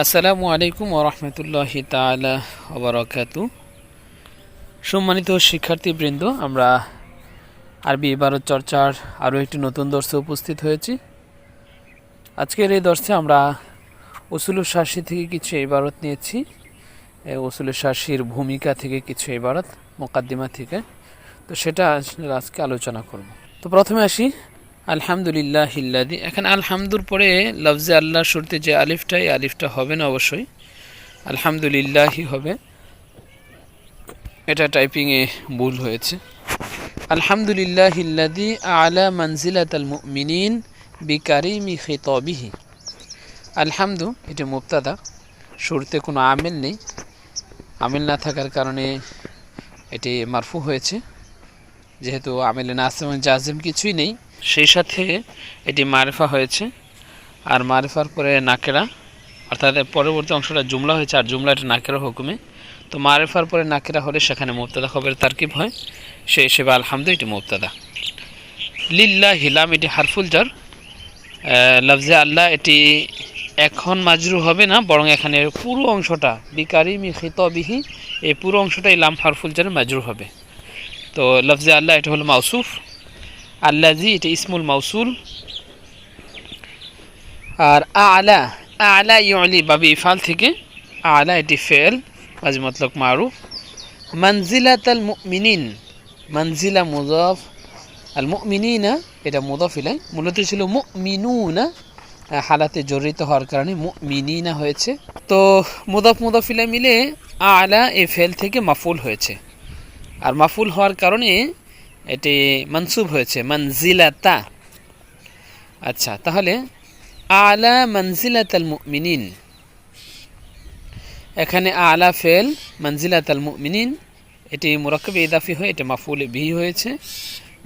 আসসালামু আলাইকুম ওরহমতুল্লাহি তালা ওবরাকাতু সম্মানিত শিক্ষার্থীবৃন্দ, আমরা আরবি ইবারত চর্চার আরও একটি নতুন দর্শে উপস্থিত হয়েছি। আজকের এই দর্শে আমরা উসুলুর শাসি থেকে কিছু ইবারত নিয়েছি। এই উসুলুর শাসির ভূমিকা থেকে কিছু ইবারত, মোকাদ্দিমা থেকে। তো সেটা আজকে আলোচনা করব। তো প্রথমে আসি আলহামদুলিল্লাহ হিল্লাদি এখানে আলহামদুর পরে লফজে আল্লাহ শুরুতে যে আলিফটা, এই আলিফটা হবে না অবশ্যই। আলহামদুলিল্লাহি হবে। এটা টাইপিংয়ে ভুল হয়েছে। আলহামদুলিল্লাহ হিল্লাদি আলা মনজিলাত আল মুমিনিন বিকারিমি খিতবিহি। আলহামদু, এটা মুক্তাদা শুরুতে কোনো আমেল নেই। আমেল না থাকার কারণে এটি মারফু হয়েছে। যেহেতু আমেলে নাসিম জাজিম কিছুই নেই। সেই সাথে এটি মারেফা হয়েছে, আর মারেফার পরে নাকেরা, অর্থাৎ পরবর্তী অংশটা জুমলা হয়েছে, আর জুমলাটা নাকেরা হুকুমে। তো মারেফার পরে নাকেরা হলে সেখানে মুক্তাদা খবরের তারকিব হয়। সে হিসেবে আলহামদু এটি মুক্তাদা লিল্লা হিলাম এটি হারফুল জার লফজে আল্লাহ, এটি এখন মাজরু হবে না, বরং এখানে পুরো অংশটা বিকারি মি খিতবিহি, এই পুরো অংশটাই লাম হারফুল জারে মাজরু হবে। তো লফজে আল্লাহ, এটা হলো মাউসুফ। আল্লাজি এটা ইসমুল মাউসুল। আর আলা আলা ইউলি, বাবি ইফাল থেকে। আলা, এটি ফেল, বাজি মতলক মারুফ। মনজিলাত আল মুমিনিন, মনজিলা মুজফ। আল মুমিনিনা, এটা মুদফ ইলাই মূলত ছিল মুমিনুনা হালাতে জড়িত হওয়ার কারণে মুমিনিনা হয়েছে। তো মুদফ মুদফ ইলাই মিলে আলা, এ ফেল থেকে মাফুল হয়েছে। আর মাফুল হওয়ার কারণে এটি মনসুব হয়েছে, মনজিলাতা। আচ্ছা তাহলে আলা মনজিলাত আল মুমিনিন। এখানে আলা ফেল মনজিলাত আল মুমিনিন, এটি মুরাক্কব ইদাফি হয়ে, এটি মাফুল বিহি হয়েছে।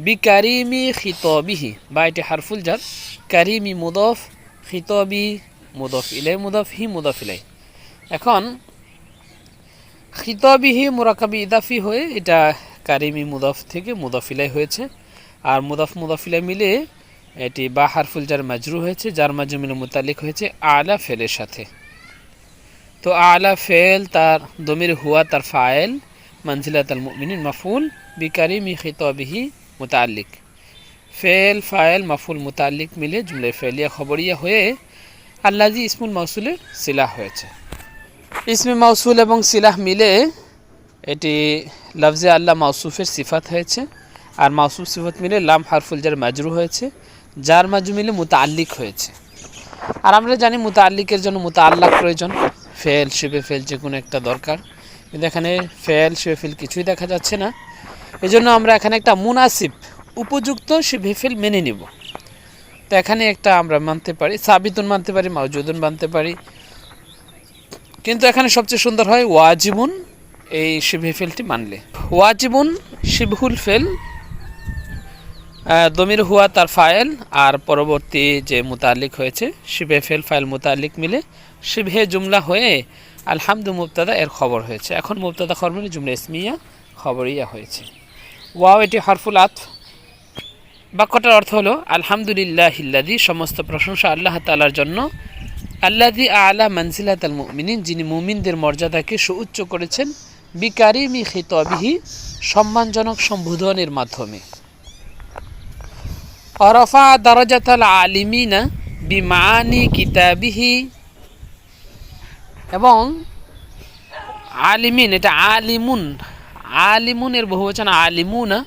বি কারিমি খিতবিহি, বা এটি হারফুল জার কারিমি মুদফ, খিতবি মুদফ ইলাই, মুদফ হি, মুদফ ইলাই। এখন খিতবিহি মুরাকাবি ইদাফি হয়ে, এটা কারিমি মুদফ থেকে মুদফিলাই হয়েছে। আর মুদফ মুদফিলাই মিলে এটি বা হারফুল যার মাজরু হয়েছে যার মাঝে মিলে মুতালিক হয়েছে আলা ফেলের সাথে। তো আলা ফেল তার দমির হুয়া তার ফায়েল মনজিলাত আল মাফুল, বিকারিমি খিতবিহি মুতাল্লিক। ফেল ফায়েল মাফুল, মুতাল্লিক মিলে জুমলে ফেলিয়া খবরিয়া হয়ে আল্লাজি ইসমুল মৌসুলের সিলাহ হয়েছে। ইসমে মৌসুল এবং সিলাহ মিলে এটি লফজে আল্লাহ মাউসুফের সিফাত হয়েছে। আর মাউসুফ সিফাত মিলে লাম হারফুল যার মাজরু হয়েছে। যার মাজু মিলে মুতাল্লিক হয়েছে। আর আমরা জানি মুতাল্লিকের জন্য মুতাল্লাক প্রয়োজন। ফেল, শিবে ফেল যে কোনো একটা দরকার। কিন্তু এখানে ফেল, শিবে ফেল কিছুই দেখা যাচ্ছে না। এজন্য আমরা এখানে একটা মুনাসিব, উপযুক্ত শিবে ফেল মেনে নিব। তো এখানে একটা আমরা মানতে পারি, সাবিতুন মানতে পারি, মাউজুদুন মানতে পারি। কিন্তু এখানে সবচেয়ে সুন্দর হয় ওয়াজিবুন। এই শিবে ফেলটি মানলে। ওয়াজিবুন শিবহুল ফেল দমির হুয়া তার ফাইল আর পরবর্তী যে মুতালিক হয়েছে, শিবে ফেল ফাইল মুতালিক মিলে শিবহে জুমলা হয়ে আলহামদু মুবতাদা এর খবর হয়েছে। এখন মুবতাদা মানে জুমলা ইসমিয়া খবরিয়া হয়েছে। ওয়াও, এটি হরফুল আত বাক্যটার অর্থ হলো আলহামদুলিল্লাহ হিল্লাদি সমস্ত প্রশংসা আল্লাহ তালার জন্য। আল্লাদি আলা মনসিলাত আল মুমিনিন, যিনি মুমিনদের মর্যাদাকে সুউচ্চ করেছেন। বিকারিমি খিতবিহি সম্মানজনক সম্বোধনের মাধ্যমে। অরফা দরজাত আল আলিমিনা বিমানি কিতাবিহি। এবং আলিমিন, এটা আলিমুন, আলিমুনের বহুবচন আলিমুনা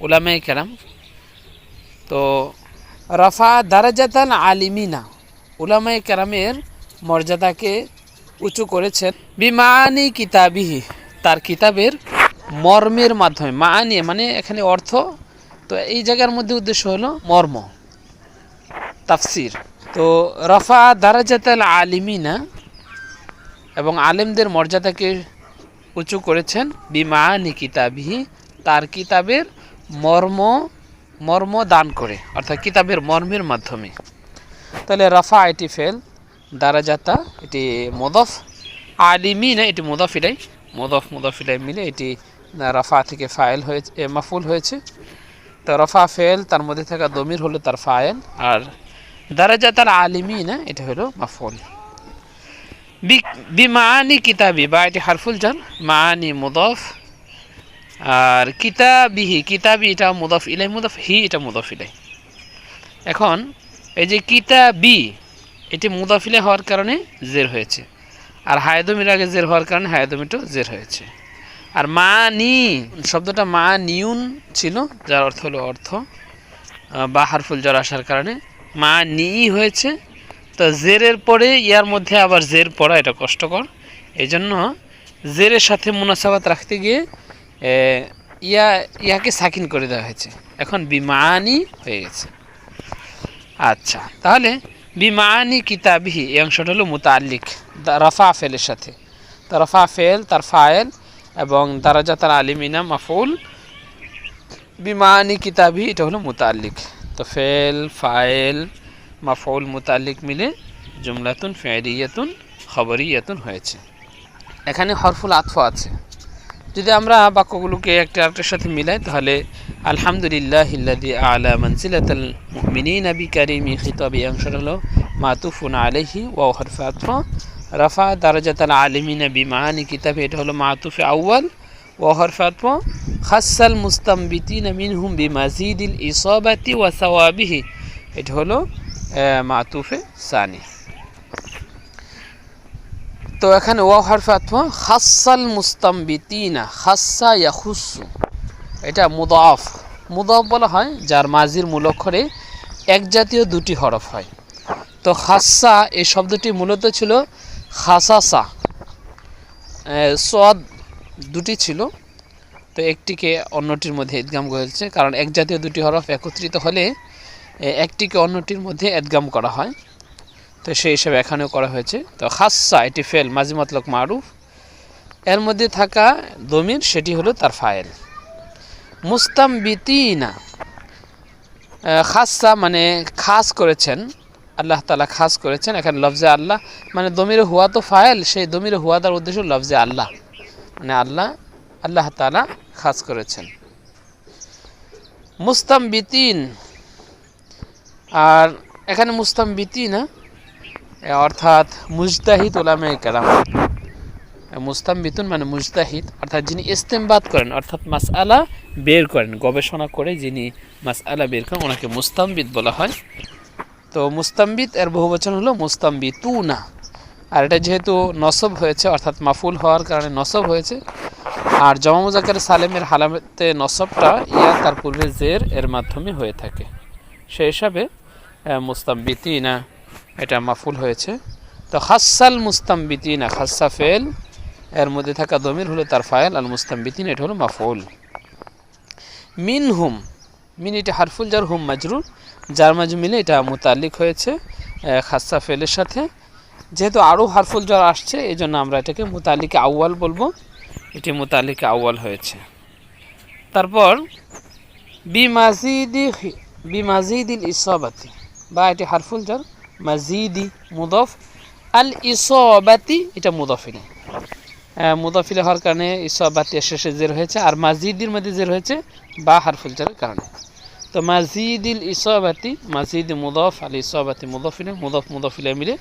উলামাই কেরাম। তো রফা দারাজাত আল আলিমিনা উলামাই কেরামের মর্যাদাকে উঁচু করেছেন। বিমানি কিতাবিহি। তার কিতাবের মর্মের মাধ্যমে মানি মানে এখানে অর্থ, তো এই জায়গার মধ্যে উদ্দেশ্য হলো মর্ম, তাফসির। তো রফা দারাজাত আল আলিমিনা, এবং আলেমদের মর্যাদাকে উঁচু করেছেন বিমানি কিতাবিহি, তার কিতাবের মর্ম মর্ম দান করে, অর্থাৎ কিতাবের মর্মের মাধ্যমে। তাহলে রফা এটি ফেল, দারাজাতা এটি মদফ, আলিমিনা এটি মুদফিলাই মুদফ মুদফিলাই মিলে এটি রফা থেকে ফাইল হয়েছে মাফুল হয়েছে। তো রফা ফেল তার মধ্যে থাকা দমির হলো তার ফায়েল, আর দারাজা তার আলিমি না এটা হলো মাফুল। বিমানি কিতাবি, বা এটি হারফুল জান মানি মুদফ, আর কিতাবিহি, কিতাবি এটা মুদফ ইলাই, মুদফ হি এটা মুদফ ইলাই। এখন, এই যে কিতাবি, এটি মুদফ ইলাই হওয়ার কারণে জের হয়েছে। আর হায়দমির আগে জের হওয়ার কারণে হায়দমিটাও জের হয়েছে। আর মা নি, শব্দটা মা নিউন ছিল, যার অর্থ হলো অর্থ বা হারফুল জ্বর আসার কারণে। মা নি হয়েছে, তো জেরের পরে ইয়ার মধ্যে আবার জের পড়া, এটা কষ্টকর। এই জন্য জেরের সাথে মুনাসাবাত রাখতে গিয়ে ইয়া, ইয়াকে সাকিন করে দেওয়া হয়েছে। এখন বিমানি হয়ে গেছে। আচ্ছা তাহলে বিমানি কিতাবিহি, এই অংশটা হলো মুতাল্লিক রফা ফেলের সাথে। রফা ফেল তার ফায়েল এবং দারাজা তার আলিমিনা মাফুল বিমানি কিতাবি এটা হলো মুতাল্লিক তো ফেল ফায়েল মাফউল মুতাল্লিক মিলে জুমলাতুন ফেরিয়াতুন খবরিয়াতুন হয়েছে। এখানে হরফুল আতফ আছে। যদি আমরা বাক্যগুলোকে একটা আরেকটার সাথে মিলাই তাহলে আলহামদুলিল্লাহ ইল্লাদি আলা মনসিলাতাল মুমিনিন বি কারিমি খিতাবি অংশটা হলো মাতুফুন আলাইহি ওয়া হরফ আতফ রাফা দারাজাতাল আলিমিনা বিমানি কিতাবে এটা হলো মাতুফে আউয়াল ওয়া হরফ আতফ খাসাল মুস্তামবিতিন মিনহুম বিমাজিদিল ইসাবাতি ওয়া সাওয়াবিহি এটা হলো আহ, মাতুফে সানি। তো এখানে ওয়া হরফে আতফ খাসাল মুস্তামবিতিনা, খাসা ইয়াখুসু। এটা মুদাফ। মুদাফ বলা হয়, যার মাজির মূল অক্ষরে এক জাতীয় দুটি হরফ হয়। তো খাসা, এই শব্দটি মূলত ছিল খাসাসা। সদ দুটি ছিল। তো একটিকে অন্যটির মধ্যে ইদগাম হয়েছে, কারণ এক জাতীয় দুটি হরফ একত্রিত হলে একটিকে অন্যটির মধ্যে এদগাম করা হয়। তো সেই হিসাবে এখানেও করা হয়েছে। তো খাসা এটি ফেল মাঝি মতলক মারুফ। এর মধ্যে থাকা দমির, সেটি হলো তার ফায়েল। মুস্তাম বিতিনা খাসা মানে খাস করেছেন, আল্লাহ তালা খাস করেছেন, এখানে লফজে আল্লাহ। মানে দমির হুয়া তো ফায়েল, সেই দমির হুয়া তার উদ্দেশ্য লফজে আল্লাহ। মানে আল্লাহ আল্লাহ তালা খাস করেছেন। মুস্তাম বিতিন আর এখানে মুস্তাম বিতিনা অর্থাৎ মুজতাহিদ ওলামে কেরাম। মুস্তাম্বিতুন মানে মুজতাহিদ। অর্থাৎ যিনি ইস্তেমবাদ করেন, অর্থাৎ মাসআলা বের করেন, গবেষণা করে যিনি মাসআলা বের করেন, ওনাকে মুস্তাম্বিদ বলা হয়। তো মুস্তাম্বিদ, এর বহুবচন হলো মুস্তাম্বিতুনা। আর এটা যেহেতু নসব হয়েছে, অর্থাৎ মাফুল হওয়ার কারণে নসব হয়েছে। আর জমা মুজাকের সালেমের হালামতে নসবটা ইয়া তার পূর্বে জের এর মাধ্যমে হয়ে থাকে। সেই হিসাবে মুস্তাম্বিতিনা। এটা মাফুল হয়েছে। তো খাসাল মুস্তাম্বিতিনা, খাসা ফেল, এর মধ্যে থাকা দমির হলো তার ফায়েল আল মুস্তাম্বিতিন, এটা হলো মাফুল। মিন হুম মিন এটা হারফুল যার হুম মাজরুর যার মাঝে মিলে এটা মোতালিক হয়েছে খাসা ফেলের সাথে। যেহেতু আরও হারফুল জ্বর আসছে এই জন্য আমরা এটাকে মোতালিকে আউয়াল বলব। এটি মোতালিকে আউয়াল হয়েছে। তারপর, বিমাজিদি বিমাজিদিল ইসাবাতি, বা এটি হারফুল জ্বর মাজিদি মুদফ আল ইসাবাতি এটা মুদফিলে মুদফিলে হওয়ার কারণে ইসাবাতি শেষে জের হয়েছে আর মাজিদির মধ্যে জের হয়েছে বা হারফুল জ্বরের কারণে। তো মাজিদিল ইসাবাতি মাজিদ মুদফ আল ইসাবাতি মুদফিলে মুদফ মুদফিলে মিলে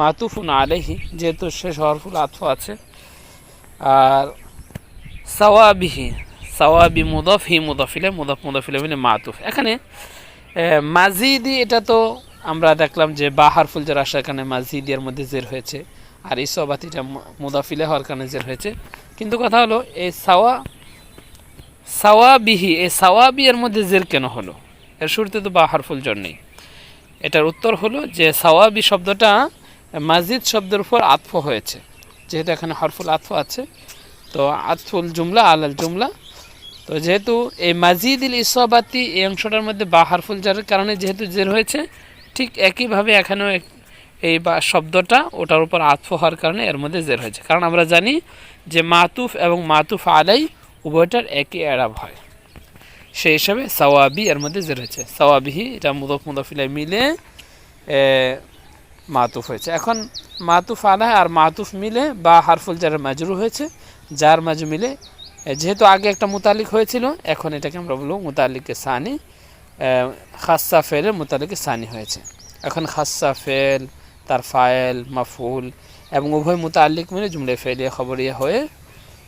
মাতুফুন আলাইহি যেহেতু শেষ হরফুল আতফ আছে। আর সাওয়াবিহি সাওয়াবি মুদফ হি মুদফিলে মুদফ মুদফিলে মিলে মাতুফ এখানে মাজিদি এটা তো আমরা দেখলাম যে বা হারফুল যার আসার কারণে মাজিদি এর মধ্যে জের হয়েছে, আর ইসবাতিটা মুদাফিলে হওয়ার কারণে জের হয়েছে। কিন্তু কথা হলো এই সাওয়া সাওয়াবিহি এই সাওয়াবি মধ্যে জের কেন হলো? এর শুরুতে তো বা হারফুল জ্বর নেই। এটার উত্তর হলো যে সাওয়াবি শব্দটা মাজিদ শব্দের উপর আতফ হয়েছে। যেহেতু এখানে হরফুল আতফ আছে, তো আতফুল জুমলা আলাল জুমলা। তো যেহেতু এই মাজিদিল ইসাবাতি এই অংশটার মধ্যে বা হারফুল জারের কারণে যেহেতু জের হয়েছে ঠিক একইভাবে এখানেও এই বা শব্দটা ওটার উপর আতফ হওয়ার কারণে এর মধ্যে জের হয়েছে। কারণ আমরা জানি যে মাতুফ এবং মাতুফ আলাই উভয়টার একই এরাব হয়। সেই হিসাবে সওয়াবি এর মধ্যে জের হয়েছে। সওয়াবিহি, এটা মুদফ মুদফিলায় মিলে মাতুফ হয়েছে। এখন মাতুফ আলাহ আর মাতুফ মিলে বা হারফুল যার মাজরু হয়েছে। যার মাঝে মিলে যেহেতু আগে একটা মুতালিক হয়েছিল, এখন এটাকে আমরা বলব মুতালিকে সানি। খাসা ফেলের মুতালিকে সানি হয়েছে। এখন খাসা ফেল তার ফায়েল মাফুল এবং উভয় মুতাল্লিক মিলে জুমলে ফেলিয়া খবরিয়া হয়ে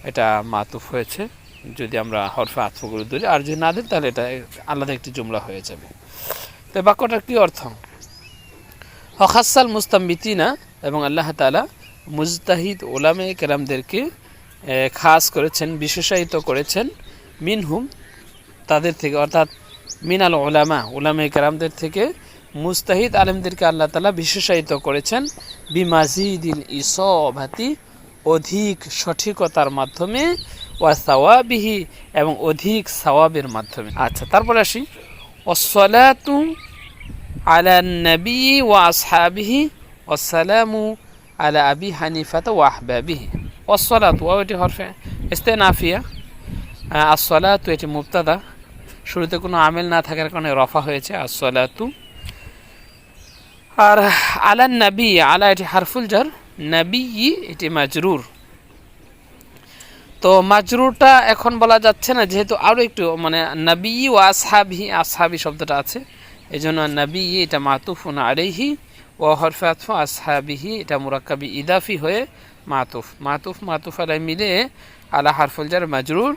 এটা মাতুফ হয়েছে। যদি আমরা হরফে আতফগুলো ধরি, আর যদি না দিই তাহলে এটা আলাদা একটি জুমলা হয়ে যাবে। তো বাক্যটার কী অর্থ? হকাসাল মুস্তাম্বিতিনা এবং আল্লাহ তালা মুজতাহিদ ওলামে কেরামদেরকে খাস করেছেন, বিশেষায়িত করেছেন, মিনহুম তাদের থেকে, অর্থাৎ মিনাল ওলামা ওলামে কেরামদের থেকে মুস্তাহিদ আলেমদেরকে আল্লাহ তালা বিশেষায়িত করেছেন বিমাজিদিল ইসভাতি অধিক সঠিকতার মাধ্যমে, ওয়া সাওয়াবিহি এবং অধিক সাওয়াবের মাধ্যমে। আচ্ছা তারপরে আসি। অসলাতু আলা নবী ওয়া আসহাবিহি ওয়াসালামু আলা আবি হানিফাত ওয়া আহবাবিহি। অসলাত ওয়া এটি হরফে। ইস্তেনাফিয়া। আসলাতু এটি মুবতাদা। শুরুতে কোনো আমেল না থাকার কারণে রফা হয়েছে আসলাতু আর আলা নবী, আলা এটি হারফুল জার নবী এটি মাজরুর। তো মাজরুরটা এখন বলা যাচ্ছে না, যেহেতু আরও একটু মানে নবী ও আসহাবি আসহাবি শব্দটা আছে এই জন্য নবী এটা মাতুফুন আরেহি ও হরফাতফ আসহাবিহি, এটা মুরাক্কাবি ইদাফি হয়ে মাতুফ। মাতুফ মাতুফ আলাই মিলে আলা হারফুল জার মাজরুর।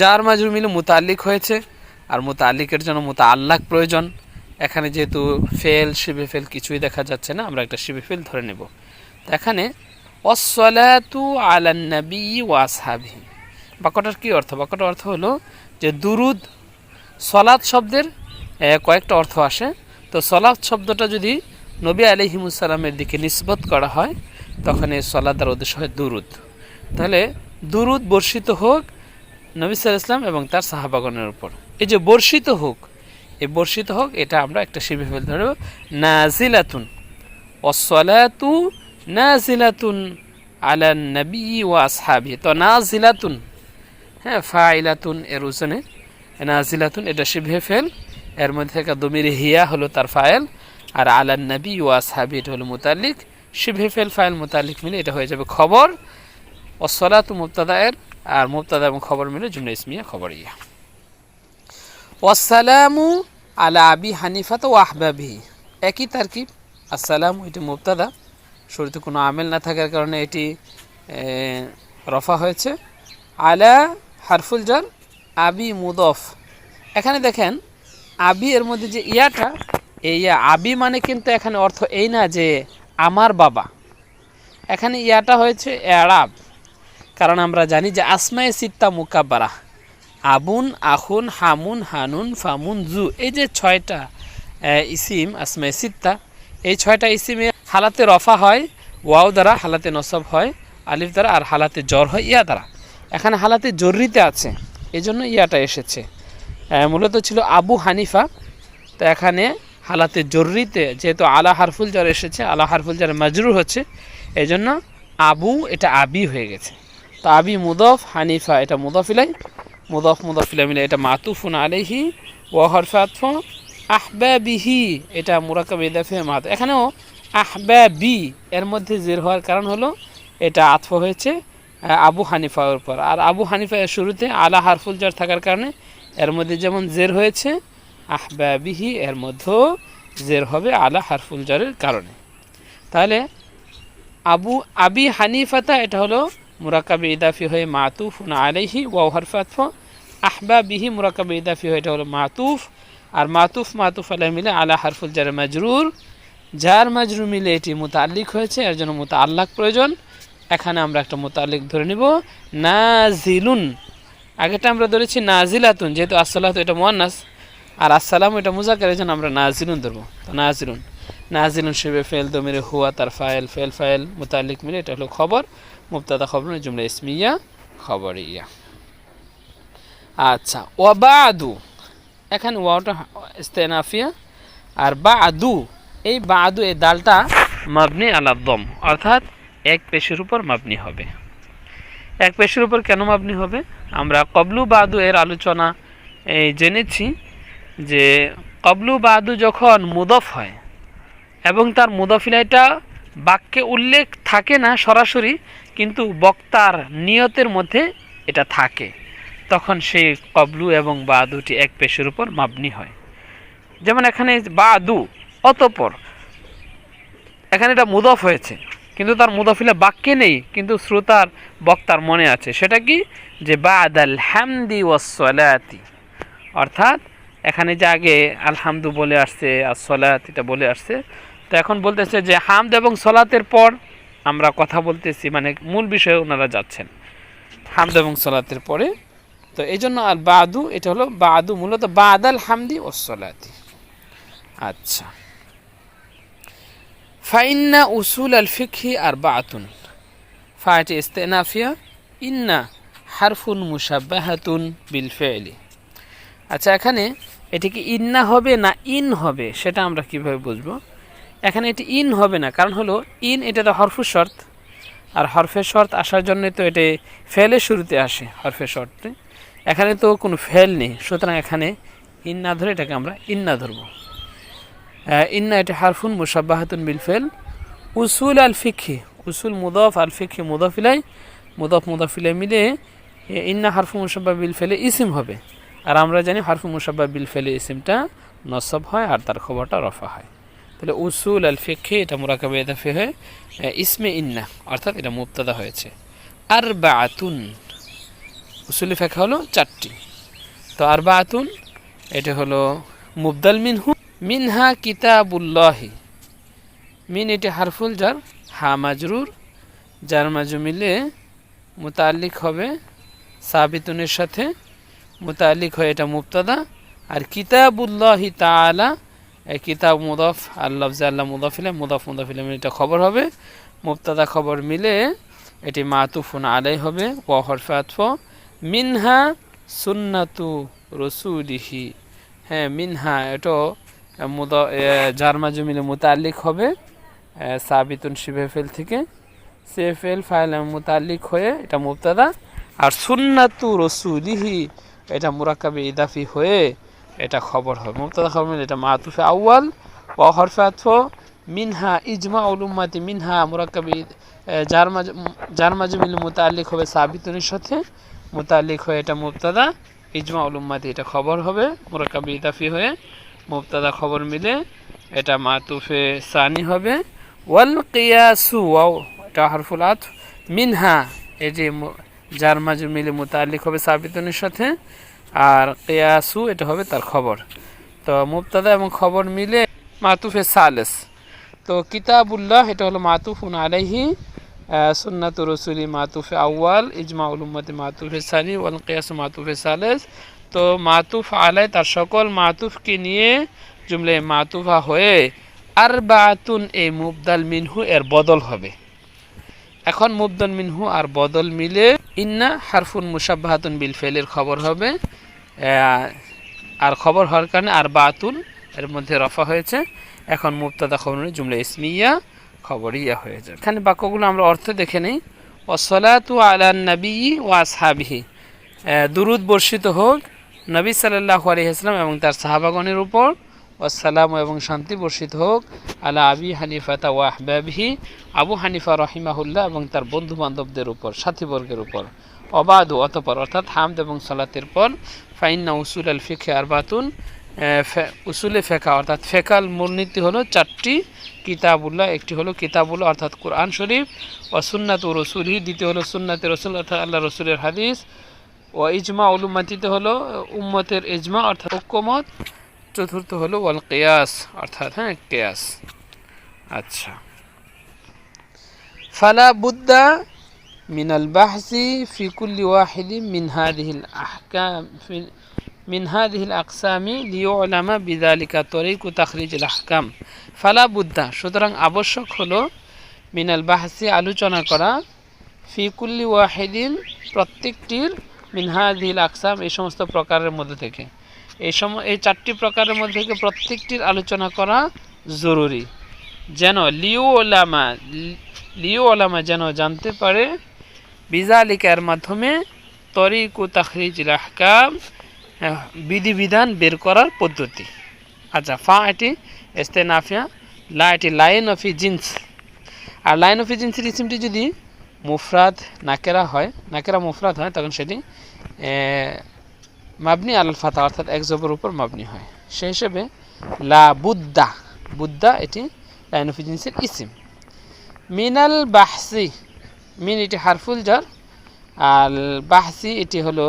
যার মাজরুর মিলে মুতাল্লিক হয়েছে, আর মুতাল্লিকের জন্য মুতা আল্লাহ প্রয়োজন। এখানে যেহেতু ফেল, শিবে ফেল কিছুই দেখা যাচ্ছে না, আমরা একটা শিবে ফেল ধরে নেব। এখানে অসলাতু আলান নবী ওয়াসহাবি বাক্যটার কী অর্থ? বাক্যটার অর্থ হলো যে দুরুদ, সলাৎ শব্দের কয়েকটা অর্থ আসে। তো সলাৎ শব্দটা যদি নবী আলহিমুসালামের দিকে নিসবত করা হয়, তখন এই সলাদার উদ্দেশ্য হয় দুরুদ। তাহলে দুরুদ বর্ষিত হোক নবী সাল ইসলাম এবং তার সাহাবাগনের উপর। এই যে বর্ষিত হোক, এই বর্ষিত হোক, এটা আমরা একটা শিবে ফেল ধরব নাজিলাতুন অসলাতু নাজিলাতুন আলা নবী ও আসহাবি। তো নাজিলাতুন হ্যাঁ ফাইলাতুন এর ওজনে নাজিলাতুন, এটা শিবে ফেল। এর মধ্যে থেকে দমির হিয়া হলো তার ফাইল। আর আলা নবী ও আসহাবি, এটা হলো মুতাল্লিক। শিবে ফেল, ফাইল মুতাল্লিক মিলে এটা হয়ে যাবে খবর। অসলাতু মুবতাদা এর আর মুবতাদা এবং খবর মিলে জুমলা ইসমিয়া খবর ইয়া। ওয়াসালামু আলা আবি হানিফাত ও আহবাবি একই তারকিব, আসসালামু, এটি মুবতাদা। শুরুতে কোনো আমেল না থাকার কারণে এটি রফা হয়েছে। আলা হারফুল জার, আবি মুদফ। এখানে দেখেন, আবি এর মধ্যে যে ইয়াটা, এই আবি মানে কিন্তু এখানে অর্থ এই না যে আমার বাবা। এখানে ইয়াটা হয়েছে এরাব কারণ আমরা জানি যে আসমায়ে সিত্তা মুকাব্বারা। আবুন, আখুন, হামুন, হানুন, ফামুন, জু, এই যে ছয়টা ইসিম, আসমায়ে সিত্তা এই ছয়টা ইসিমে হালাতে রফা হয়, ওয়াও দ্বারা হালাতে নসব হয়, আলিফ দ্বারা আর হালাতে জ্বর হয়, ইয়া দ্বারা। এখানে হালাতে জরুরিতে আছে এই জন্য ইয়াটা এসেছে। মূলত ছিল আবু হানিফা, তো এখানে হালাতে জরুরিতে যেহেতু আলা হারফুল জ্বর এসেছে, আলা হারফুল জ্বর মাজরুর হচ্ছে এই জন্য আবু, এটা আবি হয়ে গেছে। তো আবি মুদফ হানিফা, এটা মুদফিলাই মুদফ মুদফিলা মিলে এটা মাতুফুন আলাইহি, ওয়া হরফাতফ আহবাবিহি, এটা মুরাকাব ইদাফি মাত এখানেও আহবাবি, এর মধ্যে জের হওয়ার কারণ হলো, এটা আতফ হয়েছে আবু হানিফার উপর। আর আবু হানিফা এর শুরুতে আলা হারফুল জার থাকার কারণে, এর মধ্যে যেমন জের হয়েছে, আহবাবিহি এর মধ্যেও জের হবে আলা হারফুল জারের কারণে। তাহলে আবু, আবি হানিফাতা, এটা হলো মুরাকাবে ইদাফি হয়ে মাতুফ না আলাইহি ওয়াও হরফাতফ আহবা বিহি মুরাকাবে ইদাফি হয়ে এটা হলো মাতুফ। আর মাতুফ মাতুফ আলাই মিলে আলা হারফুল জার মাজরুর। যার মাজরুর মিলে এটি মুতাল্লিক হয়েছে, এর জন্য মুতাল্লাক প্রয়োজন। এখানে আমরা একটা মুতাল্লিক ধরে নিব। নাজিলুন আগেটা আমরা ধরেছি নাজিলাতুন যেহেতু আসসালাত এটা মোয়ান্নাস। আর আসসালাম এটা মুজাকের জন্য আমরা নাজিলুন ধরবো। তো নাজিলুন নাজিলুন শিবে ফেল দমিরে হুয়া তার ফাইল ফেল ফাইল মুতাল্লিক মিলে এটা হলো খবর। মুবতাদা খবর জুমলা ইসমিয়া খবর ইয়া আচ্ছা ওয়া বাদু, এখানে ওয়াটা ইস্তেনাফিয়া, আর বা আদু এই বা আদু এই দালটা মাবনি আলাদ্দম অর্থাৎ এক পেশের উপর মাবনি হবে। এক পেশের উপর কেন মাবনি হবে? আমরা কবলু বাদু এর আলোচনা, এই জেনেছি যে কবলু বাদু যখন মুদফ হয় এবং তার মুদফিলাইটা বাক্যে উল্লেখ থাকে না সরাসরি, কিন্তু বক্তার নিয়তের মধ্যে এটা থাকে। তখন সেই কবলু এবং বা দুটি এক পেশের উপর মাবনি হয়। যেমন এখানে বা দু অতপর। এখানে এটা মুদফ হয়েছে, কিন্তু তার মুদফিলা বাক্যে নেই, কিন্তু শ্রোতার, বক্তার মনে আছে। সেটা কি? যে বাদাল হামদি ওয়াসলাতি অর্থাৎ এখানে যে আগে আলহামদু বলে আসছে, আর সলাত এটা বলে আসছে তো এখন বলতেছে যে হামদ এবং সলাতের পর আমরা কথা বলতেছি মানে মূল বিষয়ে ওনারা যাচ্ছেন। হামদ এবং সলাতের পরে। তো এই জন্য আর বাদু, এটা হলো বাদু, মূলত বাদাল হামদি ও সলাতি। আচ্ছা। ফাইন্না উসুল আল ফিকহি আর বাতুন। ফাটি ইস্তেনাফিয়া। ইন্না হারফুন মুসাব্বাহাতুন বিল ফেলি। আচ্ছা এখানে এটি কি ইন্না হবে না ইন হবে, সেটা আমরা কীভাবে বুঝব? এখানে এটি ইন হবে না, কারণ হলো ইন এটা তো হরফু শর্ত, আর হরফের শর্ত আসার জন্য তো এটি ফেলের শুরুতে আসে হরফের শর্তে। এখানে তো কোনো ফেল নেই, সুতরাং এখানে ইন না ধরে এটাকে আমরা ইন না ধরবো। ইন্না এটা হারফুন মুসাব্বাহাতুন বিল ফেল। উসুল আল ফিক্ষি উসুল মুদফ আল ফিক্ষি মুদফিলাই মুদফ মুদফিলাই মিলে ইন্না হারফু মুসাব্বা বিল ফেলে ইসিম হবে। আর আমরা জানি হারফু মুসাব্বা বিল ফেলে ইসিমটা নসব হয় আর তার খবরটা রফা হয়। তাহলে উসুল আল ফিক্ষি এটা মোরাকাবে এদাফি হয়ে ইসমে ইন্না, অর্থাৎ এটা মুবতাদা হয়েছে। আর বা আতুন উসুলি ফেখা হলো চারটি। তো আর বা আতুন এটা হলো মুবদাল মিনহু, মিনহা কিতাবুল্লাহি। মিন এটি হারফুল, যার হা মাজরুর, যার মাজু মিলে মুতাল্লিক হবে, সাবিতুনের সাথে মুতাল্লিক হয়ে এটা মুবতাদা। আর কিতাবুল্লাহি এই কিতাব মুদফ, আল্লাহ আল্লাহ মুদাফিলে মুদফ মুদাফিলে এটা খবর হবে। মুবতাদা খবর মিলে এটি মাতুফুন আলাই হবে। ও হরফে মিনহা সুন্নাতু রসুলিহি। হ্যাঁ মিনহা এটা মুদ জারমা জমিলে মুতাল্লিক হবে। সাবিতুন শিবেফেল থেকে। সেফেল ফাইল মুতাল্লিক হয়ে এটা মুবতাদা। আর সুন্নাতু রসুলিহি, এটা মুরাকাবে ইদাফি হয়ে এটা খবর হবে। মুবতাদা খবর মিলে এটা মাতুফে আউয়াল ও হরফে আতফ, মিনহা ইজমা উলুম্মাতি মিনহা মুরাকাবি যার মাঝে যার মাঝে মিলে হবে সাবিতুনের সাথে মুতাল্লিক হয়ে এটা মুবতাদা ইজমা উলুম্মাতি এটা খবর হবে মুরাকাবি ইদাফি হয়ে মুবতাদা খবর মিলে এটা মাতুফে সানি হবে। ওয়াল কিয়াসু, ওয়াও, এটা হারফুল আত মিনহা, এই যে মু- যার মাঝে মিলে মুতাল্লিক হবে সাবিতুনের সাথে আর কিয়াসু, এটা হবে তার খবর। তো মুবতাদা এবং খবর মিলে মাতুফে সালেস। তো কিতাবুল্লাহ, এটা হলো মাতুফুন আলাইহি সুন্নাতু রসুলি মাতুফে আউয়াল ইজমা উলুম্মতি মাতুফে সানি, ওয়াল কিয়াস মাতুফে সালেস। তো মাতুফ আলাই, তার সকল মাতুফকে নিয়ে জুমলে মাতুফা হয়ে আর বাতুন এই মুবদাল মিনহু, এর বদল হবে। এখন মুবদাল মিনহু আর বদল মিলে ইন্না হারফুন মুসাব্বাহাতুন বিল ফেলের খবর হবে। আর খবর হওয়ার কারণে আর বাতুন এর মধ্যে রফা হয়েছে। এখন মুবতাদা খবর জুমলা ইসমিয়া খবর ইয়া হয়ে যাবে। এখানে বাক্যগুলো আমরা অর্থ দেখে নেই। ওসলাতু আলা নবী ও আসহাবিহি। দুরুদ বর্ষিত হোক, নবী সাল্লাহ আলহিহাস্লাম এবং তার সাহাবাগণের উপর ওয়াসালাম এবং শান্তি বর্ষিত হোক, আলা আবি হানিফাতা ওয়া আহবাবিহি, আবু হানিফা রহিমাহুল্লাহ এবং তার বন্ধু বান্ধবদের উপর, সাথীবর্গের উপর, অবাধ অতপর, অর্থাৎ হামদ এবং সালাতের পর ফাইন্না উসুল আল ফিখে আরবাতুন উসুলে ফেকা, অর্থাৎ ফেকাল মূলনীতি হলো চারটি কিতাবুল্লাহ, একটি হলো কিতাবুল্লাহ অর্থাৎ কোরআন শরীফ ও সুন্নাত ও রসুলহি, দ্বিতীয় হলো সুন্নাতে রসুল, অর্থাৎ আল্লাহ রসুলের হাদিস ও ইজমা উলুমাতিতে হলো উম্মতের ইজমা, অর্থাৎ ঐক্যমত, চতুর্থ হলো ওয়াল কেয়াস, অর্থাৎ হ্যাঁ কেয়াস। আচ্ছা। ফালা বুদ্দা ফি কুল্লি ওয়াহিদি মিন হাদিহিল আহকাম ফি- মিন হাদিহিল আকসামি লিউলামা বিদালিকা তরিক ও তাখরিজুল আহকাম ফালা বুদ্দা সুতরাং আবশ্যক হলো মিনাল বাহসি আলোচনা করা ফি কুল্লি ওয়াহিদিন প্রত্যেকটির মিনহাদিল আকসাম এই সমস্ত প্রকারের মধ্যে থেকে। এই সম, এই চারটি প্রকারের মধ্যে থেকে প্রত্যেকটির আলোচনা করা জরুরি। যেন লিও ওলামা লিও ওলামা যেন জানতে পারে বিজালিকার মাধ্যমে তরিক ও তাখরিজুল আহকাম আহ, বিধিবিধান বের করার পদ্ধতি। আচ্ছা ফা এটি এস্তেনাফিয়া লা এটি লাইন অফ জিন্স। আর লাইন অফ জিন্সের ইসিমটি যদি মুফরাদ নাকেরা হয় নাকেরা মুফরাদ হয় তখন সেটি মাবনি আল ফাতা অর্থাৎ এক জবর উপর মাবনি হয়। সেই হিসেবে লা বুদ্দা বুদ্দা এটি লাইন অফ জিন্সের ইসিম। মিনাল বাহসি মিন এটি হারফুল জার আর বাহসি এটি হলো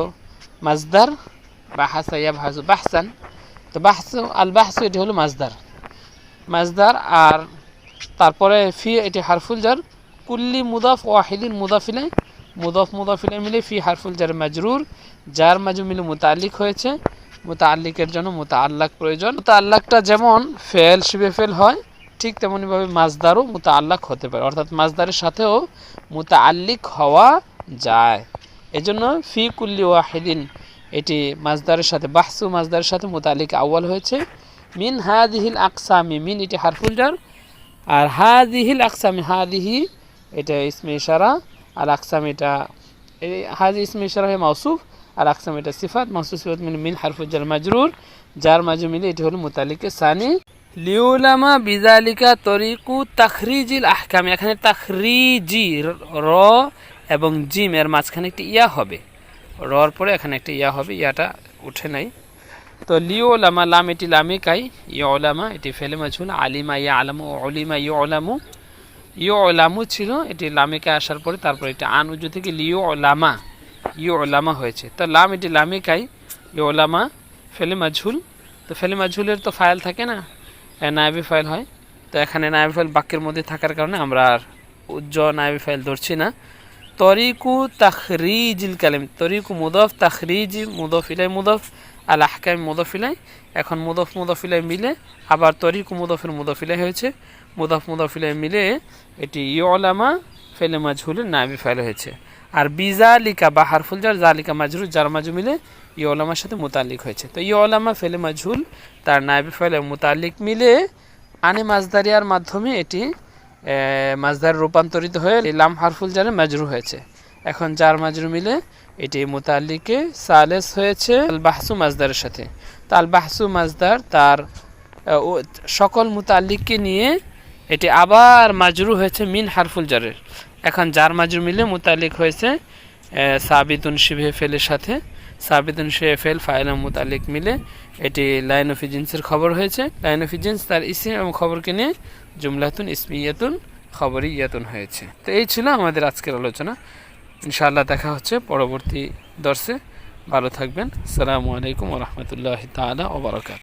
মাজদার, বাহাসা ইয়া ভাসু বাহসান। তো বাহসু, আল বাহসু এটি হলো মাজদার। মাজদার, আর তারপরে ফি এটি হারফুল জার কুল্লি মুদাফ ওয়াহিদিন মুদাফিলে মুদাফ মুদাফিলে মিলে ফি হারফুল জার মাজরুর। যার মাঝে মিলে মুতাল্লিক হয়েছে। মুতাল্লিকের জন্য মুতাল্লাক প্রয়োজন। মুতাল্লাকটা যেমন ফেল, শিবে ফেল হয়, ঠিক তেমনইভাবে মাজদারও মুতাল্লাক হতে পারে। অর্থাৎ মাজদারের সাথেও মুতাল্লিক হওয়া যায়। এজন্য ফি কুল্লি ওয়াহিদিন এটি মাজদারের সাথে, বাহসু মাজদারের সাথে মুতাল্লিক আউয়াল হয়েছে। মিন হাদিহিল আকসামি, মিন এটি হারফুল জার। আর হাদিহিল আকসামি, হাদিহি এটা ইসমে ইশারা, আর আকসাম এটা হাজি ইসমে ইশারা হয় মাউসুফ, আর আকসাম এটা সিফাত, মাউসুফ সিফাত মিন মিন হারফুজাল মাজরুর। যার মাঝে মিলে এটি হলো মুতালিকে সানি লিউলামা বিজালিকা তরিকু তাখরিজিল আহকাম। এখানে তাখরিজি, র এবং জিম, এর মাঝখানে একটি ইয়া হবে। রর পরে এখানে একটা ইয়া হবে, ইয়াটা উঠে নাই। তো লিও লামা, এটি লামিকাই। ইয় ওলামা এটি ফেলে মাঝুল আলিমা ইয়া আলামু অলিমা ইয় ওলামু ইয় ওলামু ছিল, এটি লামিকা আসার পরে তারপর এটি আন উজু থেকে লিও ওলামা ইয় ওলামা হয়েছে। তো লাম, এটি লামিকাই। ইয় ওলামা ফেলে মাঝুল তো ফেলে মাঝুলের তো ফাইল থাকে না? নায়াবি ফাইল হয়। তো এখানে নায়াবি ফাইল বাক্যের মধ্যে থাকার কারণে আমরা আর উজ্জ নায়াবি ফাইল ধরছি না। তরিকু তাখরিজিল কালিম। তরিকু মুদফ, তাখরিজ, মুদফ ইলাই মুদফ, আল আহকাম মুদফ ইলাই। এখন মুদফ মুদফ ইলাই মিলে আবার তরিকু মুদফের মুদফ ইলাই হয়েছে। মুদফ মুদফ ইলাই মিলে এটি ইয়লামা ফেলে মাজহুলের নাবি ফাইল হয়েছে। আর বিজালিকা বা হারফুল জার, জালিকা মাজরুর যার মাজু মিলে ইয়লামার সাথে মুতাল্লিক হয়েছে। তো ইয়লামা ফেলে মাজহুল তার নাবি ফাইল মুতাল্লিক মিলে আনে মাজদারিয়ার মাধ্যমে এটি এ, মাজদার রূপান্তরিত হয়ে লাম হারফুল জারে মাজরু হয়েছে। এখন যার মাজরু মিলে এটি মুতাল্লিকে সালেস হয়েছে আল বাহসু মাজদারের সাথে। তো আল বাহসু মাজদার তার সকল মুতাল্লিককে নিয়ে এটি আবার মাজরু হয়েছে মিন হারফুল জারের। এখন যার মাজরু মিলে মুতাল্লিক হয়েছে সাবিতুন শিবে ফেলের সাথে। সাবিতুন শেফেল ফেল মুতালিক মিলে এটি লাইন অফ এজেন্সির খবর হয়েছে। লাইন অফ এজেন্স তার ইসিম এবং খবরকে নিয়ে জুমলাতুন ইসমিয়াতুন খবরই ইয়াতুন হয়েছে। তো এই ছিল আমাদের আজকের আলোচনা। ইনশাআল্লাহ দেখা হচ্ছে পরবর্তী দর্শে। ভালো থাকবেন। সালামু আলাইকুম রহমতুল্লাহ তালা ওবরাকাত